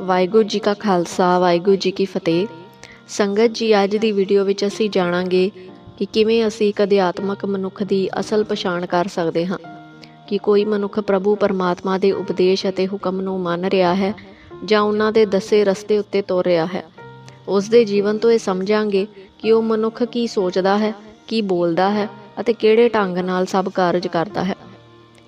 ਵਾਹਿਗੁਰੂ ਜੀ ਕਾ ਖਾਲਸਾ, ਵਾਹਿਗੁਰੂ ਜੀ ਕੀ ਫਤਿਹ। ਸੰਗਤ ਜੀ, ਅੱਜ ਦੀ ਵੀਡੀਓ ਵਿੱਚ ਅਸੀਂ ਜਾਣਾਂਗੇ ਕਿ ਕਿਵੇਂ ਅਸੀਂ ਇੱਕ ਅਧਿਆਤਮਕ ਮਨੁੱਖ ਦੀ ਅਸਲ ਪਛਾਣ ਕਰ ਸਕਦੇ ਹਾਂ, ਕਿ ਕੋਈ ਮਨੁੱਖ ਪ੍ਰਭੂ ਪਰਮਾਤਮਾ ਦੇ ਉਪਦੇਸ਼ ਅਤੇ ਹੁਕਮ ਨੂੰ ਮੰਨ ਰਿਹਾ ਹੈ ਜਾਂ ਉਹਨਾਂ ਦੇ ਦੱਸੇ ਰਸਤੇ ਉੱਤੇ ਤੁਰ ਰਿਹਾ ਹੈ। ਉਸ ਦੇ ਜੀਵਨ ਤੋਂ ਇਹ ਸਮਝਾਂਗੇ ਕਿ ਉਹ ਮਨੁੱਖ ਕੀ ਸੋਚਦਾ ਹੈ, ਕੀ ਬੋਲਦਾ ਹੈ ਅਤੇ ਕਿਹੜੇ ਢੰਗ ਨਾਲ ਸਭ ਕਾਰਜ ਕਰਦਾ ਹੈ।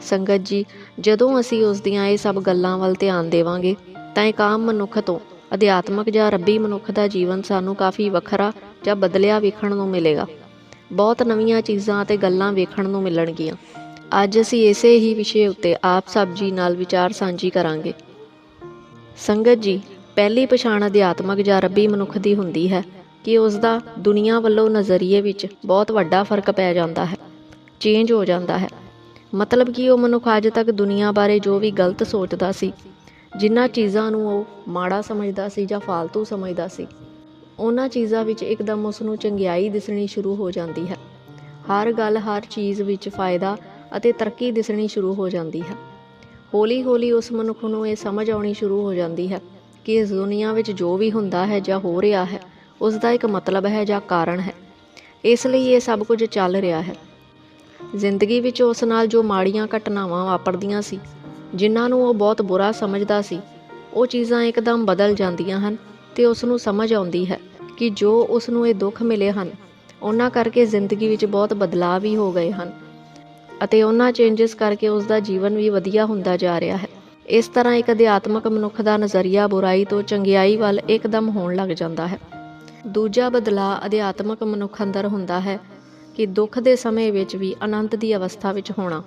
ਸੰਗਤ ਜੀ, ਜਦੋਂ ਅਸੀਂ ਉਸ ਦੀਆਂ ਇਹ ਸਭ ਗੱਲਾਂ ਵੱਲ ਧਿਆਨ ਦੇਵਾਂਗੇ ਤਾਂ ਇੱਕ ਆਮ ਮਨੁੱਖ ਤੋਂ, ਅਧਿਆਤਮਕ ਜਾਂ ਰੱਬੀ ਮਨੁੱਖ ਦਾ ਜੀਵਨ ਸਾਨੂੰ ਕਾਫੀ ਵੱਖਰਾ ਜਾਂ ਬਦਲਿਆ ਵੇਖਣ ਨੂੰ ਮਿਲੇਗਾ। ਬਹੁਤ ਨਵੀਆਂ ਚੀਜ਼ਾਂ ਅਤੇ ਗੱਲਾਂ ਵੇਖਣ ਨੂੰ ਮਿਲਣਗੀਆਂ। ਅੱਜ ਅਸੀਂ ਇਸੇ ਹੀ ਵਿਸ਼ੇ ਉੱਤੇ ਆਪ ਸਭ ਜੀ ਨਾਲ ਵਿਚਾਰ ਸਾਂਝੀ ਕਰਾਂਗੇ। ਸੰਗਤ ਜੀ, ਪਹਿਲੀ ਪਛਾਣ ਅਧਿਆਤਮਕ ਜਾਂ ਰੱਬੀ ਮਨੁੱਖ ਦੀ ਹੁੰਦੀ ਹੈ ਕਿ ਉਸ ਦਾ ਦੁਨੀਆ ਵੱਲੋਂ ਨਜ਼ਰੀਏ ਵਿੱਚ ਬਹੁਤ ਵੱਡਾ ਫ਼ਰਕ ਪੈ ਜਾਂਦਾ ਹੈ, ਚੇਂਜ ਹੋ ਜਾਂਦਾ ਹੈ। ਮਤਲਬ ਕਿ ਉਹ ਮਨੁੱਖ ਅੱਜ ਤੱਕ ਦੁਨੀਆ ਬਾਰੇ ਜੋ ਵੀ ਗਲਤ ਸੋਚਦਾ ਸੀ ਜਿਨ੍ਹਾਂ ਚੀਜ਼ਾਂ ਨੂੰ ਉਹ ਮਾੜਾ ਸਮਝਦਾ ਸੀ ਜਾਂ ਫਾਲਤੂ ਸਮਝਦਾ ਸੀ, ਉਹਨਾਂ ਚੀਜ਼ਾਂ ਵਿੱਚ ਇੱਕਦਮ ਉਸ ਨੂੰ ਚੰਗਿਆਈ ਦਿਸਣੀ ਸ਼ੁਰੂ ਹੋ ਜਾਂਦੀ ਹੈ। ਹਰ ਗੱਲ, ਹਰ ਚੀਜ਼ ਵਿੱਚ ਫਾਇਦਾ ਅਤੇ ਤਰੱਕੀ ਦਿਸਣੀ ਸ਼ੁਰੂ ਹੋ ਜਾਂਦੀ ਹੈ। ਹੌਲੀ-ਹੌਲੀ ਉਸ ਮਨੁੱਖ ਨੂੰ ਇਹ ਸਮਝ ਆਉਣੀ ਸ਼ੁਰੂ ਹੋ ਜਾਂਦੀ ਹੈ ਕਿ ਇਸ ਦੁਨੀਆ ਵਿੱਚ ਜੋ ਵੀ ਹੁੰਦਾ ਹੈ ਜਾਂ ਹੋ ਰਿਹਾ ਹੈ ਉਸ ਦਾ ਇੱਕ ਮਤਲਬ ਹੈ ਜਾਂ ਕਾਰਨ ਹੈ। ਇਸ ਲਈ ਇਹ ਸਭ ਕੁਝ ਚੱਲ ਰਿਹਾ ਹੈ। ਜ਼ਿੰਦਗੀ ਵਿੱਚ ਉਸ ਨਾਲ ਜੋ ਮਾੜੀਆਂ ਘਟਨਾਵਾਂ ਵਾਪਰਦੀਆਂ ਸੀ ਜਿਨ੍ਹਾਂ ਨੂੰ ਉਹ ਬਹੁਤ ਬੁਰਾ ਸਮਝਦਾ ਸੀ। ਉਹ ਚੀਜ਼ਾਂ ਇੱਕਦਮ ਬਦਲ ਜਾਂਦੀਆਂ ਹਨ ਤੇ ਉਸ ਨੂੰ ਸਮਝ ਆਉਂਦੀ ਹੈ ਕਿ ਜੋ ਉਸ ਨੂੰ ਇਹ ਦੁੱਖ ਮਿਲੇ ਹਨ, ਉਹਨਾਂ ਕਰਕੇ ਜ਼ਿੰਦਗੀ ਵਿੱਚ ਬਹੁਤ ਬਦਲਾਅ ਵੀ ਹੋ ਗਏ ਹਨ ਅਤੇ ਉਹਨਾਂ ਚੇਂਜਸ ਕਰਕੇ ਉਸ ਦਾ ਜੀਵਨ ਵੀ ਵਧੀਆ ਹੁੰਦਾ ਜਾ ਰਿਹਾ ਹੈ। ਇਸ ਤਰ੍ਹਾਂ ਇੱਕ ਅਧਿਆਤਮਕ ਮਨੁੱਖ ਦਾ ਨਜ਼ਰੀਆ ਬੁਰਾਈ ਤੋਂ ਚੰਗਿਆਈ ਵੱਲ ਇੱਕਦਮ ਹੋਣ ਲੱਗ ਜਾਂਦਾ ਹੈ। ਦੂਜਾ ਬਦਲਾਅ ਅਧਿਆਤਮਕ ਮਨੁੱਖ ਅੰਦਰ ਹੁੰਦਾ ਹੈ ਕਿ ਦੁੱਖ ਦੇ ਸਮੇਂ ਵਿੱਚ ਵੀ ਆਨੰਦ ਦੀ ਅਵਸਥਾ ਵਿੱਚ ਹੋਣਾ।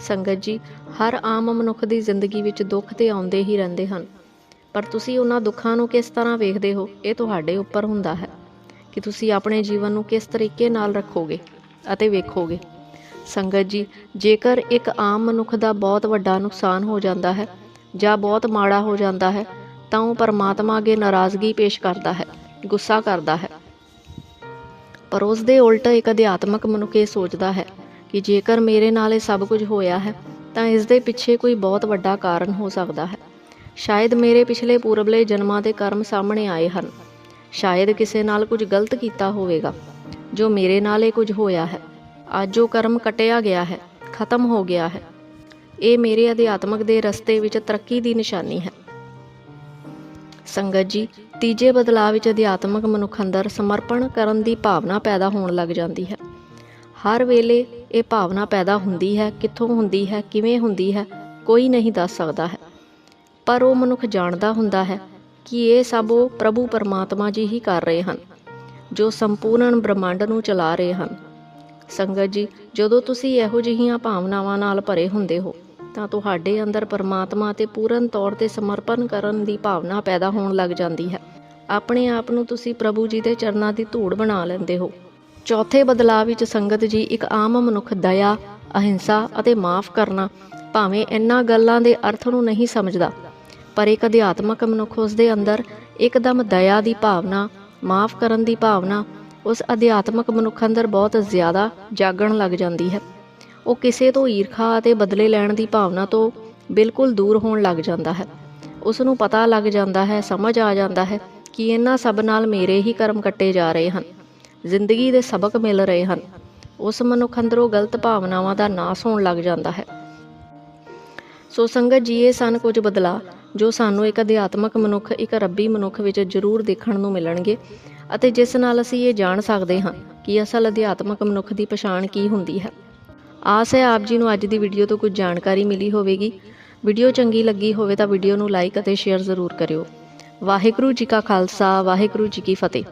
ਸੰਗਤ ਜੀ, ਹਰ ਆਮ ਮਨੁੱਖ ਦੀ ਜ਼ਿੰਦਗੀ ਵਿੱਚ ਦੁੱਖ ਤੇ ਆਉਂਦੇ ਹੀ ਰਹਿੰਦੇ ਹਨ। ਪਰ ਤੁਸੀਂ ਉਹਨਾਂ ਦੁੱਖਾਂ ਨੂੰ ਕਿਸ ਤਰ੍ਹਾਂ ਵੇਖਦੇ ਹੋ? ਇਹ ਤੁਹਾਡੇ ਉੱਪਰ ਹੁੰਦਾ ਹੈ ਕਿ ਤੁਸੀਂ ਆਪਣੇ ਜੀਵਨ ਨੂੰ ਕਿਸ ਤਰੀਕੇ ਨਾਲ ਰੱਖੋਗੇ ਅਤੇ ਵੇਖੋਗੇ। ਸੰਗਤ ਜੀ, ਜੇਕਰ ਇੱਕ ਆਮ ਮਨੁੱਖ ਦਾ ਬਹੁਤ ਵੱਡਾ ਨੁਕਸਾਨ ਹੋ ਜਾਂਦਾ ਹੈ ਜਾਂ ਬਹੁਤ ਮਾੜਾ ਹੋ ਜਾਂਦਾ ਹੈ, ਤਾਂ ਉਹ ਪਰਮਾਤਮਾ ਅੱਗੇ ਨਾਰਾਜ਼ਗੀ ਪੇਸ਼ ਕਰਦਾ ਹੈ, ਗੁੱਸਾ ਕਰਦਾ ਹੈ। ਪਰ ਉਸ ਦੇ ਉਲਟ ਇੱਕ ਅਧਿਆਤਮਕ ਮਨੁੱਖ ਇਹ ਸੋਚਦਾ ਹੈ ਕਿ ਜੇਕਰ ਮੇਰੇ ਨਾਲ ਇਹ ਸਭ ਕੁਝ ਹੋਇਆ ਹੈ, ਤਾਂ ਇਸ ਦੇ ਪਿੱਛੇ ਕੋਈ ਬਹੁਤ ਵੱਡਾ ਕਾਰਨ ਹੋ ਸਕਦਾ ਹੈ। ਸ਼ਾਇਦ ਮੇਰੇ ਪਿਛਲੇ ਪੂਰਬਲੇ ਜਨਮਾਂ ਦੇ ਕਰਮ ਸਾਹਮਣੇ ਆਏ ਹਨ। ਸ਼ਾਇਦ ਕਿਸੇ ਨਾਲ ਕੁਝ ਗਲਤ ਕੀਤਾ ਹੋਵੇਗਾ। ਜੋ ਮੇਰੇ ਨਾਲ ਇਹ ਕੁਝ ਹੋਇਆ ਹੈ, ਅੱਜ ਉਹ ਕਰਮ ਕਟਿਆ ਗਿਆ ਹੈ, ਖਤਮ ਹੋ ਗਿਆ ਹੈ। ਇਹ ਮੇਰੇ ਅਧਿਆਤਮਕ ਦੇ ਰਸਤੇ ਵਿੱਚ ਤਰੱਕੀ ਦੀ ਨਿਸ਼ਾਨੀ ਹੈ। ਸੰਗਤ ਜੀ, ਤੀਜੇ ਬਦਲਾਅ ਵਿੱਚ ਅਧਿਆਤਮਕ ਮਨੁੱਖ ਅੰਦਰ ਸਮਰਪਣ ਕਰਨ ਦੀ ਭਾਵਨਾ ਪੈਦਾ ਹੋਣ ਲੱਗ ਜਾਂਦੀ ਹੈ। ਹਰ ਵੇਲੇ ਇਹ ਭਾਵਨਾ ਪੈਦਾ ਹੁੰਦੀ ਹੈ, ਕਿੱਥੋਂ ਹੁੰਦੀ ਹੈ, ਕਿਵੇਂ ਹੁੰਦੀ ਹੈ, ਕੋਈ ਨਹੀਂ ਦੱਸ ਸਕਦਾ ਹੈ। ਪਰ ਉਹ ਮਨੁੱਖ ਜਾਣਦਾ ਹੁੰਦਾ ਹੈ ਕਿ ਇਹ ਸਭ ਉਹ ਪ੍ਰਭੂ ਪਰਮਾਤਮਾ ਜੀ ਹੀ ਕਰ ਰਹੇ ਹਨ, ਜੋ ਸੰਪੂਰਨ ਬ੍ਰਹਮੰਡ ਨੂੰ ਚਲਾ ਰਹੇ ਹਨ। ਸੰਗਤ ਜੀ, ਜਦੋਂ ਤੁਸੀਂ ਇਹੋ ਜਿਹੀਆਂ ਭਾਵਨਾਵਾਂ ਨਾਲ ਭਰੇ ਹੁੰਦੇ ਹੋ, ਤਾਂ ਤੁਹਾਡੇ ਅੰਦਰ ਪਰਮਾਤਮਾ ਤੇ ਪੂਰਨ ਤੌਰ ਤੇ ਸਮਰਪਣ ਕਰਨ ਦੀ ਭਾਵਨਾ ਪੈਦਾ ਹੋਣ ਲੱਗ ਜਾਂਦੀ ਹੈ। ਆਪਣੇ ਆਪ ਨੂੰ ਤੁਸੀਂ ਪ੍ਰਭੂ ਜੀ ਦੇ ਚਰਨਾਂ ਦੀ ਧੂੜ ਬਣਾ ਲੈਂਦੇ ਹੋ। ਚੌਥੇ ਬਦਲਾਅ ਵਿੱਚ ਸੰਗਤ ਜੀ ਇੱਕ ਆਮ ਮਨੁੱਖ ਦਇਆ, ਅਹਿੰਸਾ ਅਤੇ ਮਾਫ ਕਰਨਾ ਭਾਵੇਂ ਇਹਨਾਂ ਗੱਲਾਂ ਦੇ ਅਰਥ ਨੂੰ ਨਹੀਂ ਸਮਝਦਾ। ਪਰ ਇੱਕ ਅਧਿਆਤਮਕ ਮਨੁੱਖ ਉਸ ਦੇ ਅੰਦਰ ਇੱਕਦਮ ਦਇਆ ਦੀ ਭਾਵਨਾ, ਮਾਫ ਕਰਨ ਦੀ ਭਾਵਨਾ, ਉਸ ਅਧਿਆਤਮਕ ਮਨੁੱਖ ਅੰਦਰ ਬਹੁਤ ਜ਼ਿਆਦਾ ਜਾਗਣ ਲੱਗ ਜਾਂਦੀ ਹੈ। ਉਹ ਕਿਸੇ ਤੋਂ ਈਰਖਾ ਅਤੇ ਬਦਲੇ ਲੈਣ ਦੀ ਭਾਵਨਾ ਤੋਂ ਬਿਲਕੁਲ ਦੂਰ ਹੋਣ ਲੱਗ ਜਾਂਦਾ ਹੈ। ਉਸ ਨੂੰ ਪਤਾ ਲੱਗ ਜਾਂਦਾ ਹੈ, ਸਮਝ ਆ ਜਾਂਦਾ ਹੈ ਕਿ ਇਹਨਾਂ ਸਭ ਨਾਲ ਮੇਰੇ ਹੀ ਕਰਮ ਕੱਟੇ ਜਾ ਰਹੇ ਹਨ। ਜ਼ਿੰਦਗੀ ਦੇ ਸਬਕ ਮਿਲ ਰਹੇ ਹਨ। ਉਸ ਮਨੁੱਖ ਅੰਦਰੋਂ ਗਲਤ ਭਾਵਨਾਵਾਂ ਦਾ ਨਾਸ ਹੋਣ ਲੱਗ ਜਾਂਦਾ ਹੈ। ਸੋ ਸੰਗਤ ਜੀ ਇਹ ਸਨ ਕੁਝ ਬਦਲਾ, ਜੋ ਸਾਨੂੰ ਇੱਕ ਅਧਿਆਤਮਕ ਮਨੁੱਖ, ਇੱਕ ਰੱਬੀ ਮਨੁੱਖ ਵਿੱਚ ਜ਼ਰੂਰ ਦੇਖਣ ਨੂੰ ਮਿਲਣਗੇ ਅਤੇ ਜਿਸ ਨਾਲ ਅਸੀਂ ਇਹ ਜਾਣ ਸਕਦੇ ਹਾਂ ਕਿ ਅਸਲ ਅਧਿਆਤਮਕ ਮਨੁੱਖ ਦੀ ਪਛਾਣ ਕੀ ਹੁੰਦੀ ਹੈ। ਆਸ ਹੈ ਆਪ ਜੀ ਨੂੰ ਅੱਜ ਦੀ ਵੀਡੀਓ ਤੋਂ ਕੁਝ ਜਾਣਕਾਰੀ ਮਿਲੀ ਹੋਵੇਗੀ। ਵੀਡੀਓ ਚੰਗੀ ਲੱਗੀ ਹੋਵੇ ਤਾਂ ਵੀਡੀਓ ਨੂੰ ਲਾਈਕ ਅਤੇ ਸ਼ੇਅਰ ਜ਼ਰੂਰ ਕਰਿਓ। ਵਾਹਿਗੁਰੂ ਜੀ ਕਾ ਖਾਲਸਾ, ਵਾਹਿਗੁਰੂ ਜੀ ਕੀ ਫਤਿਹ।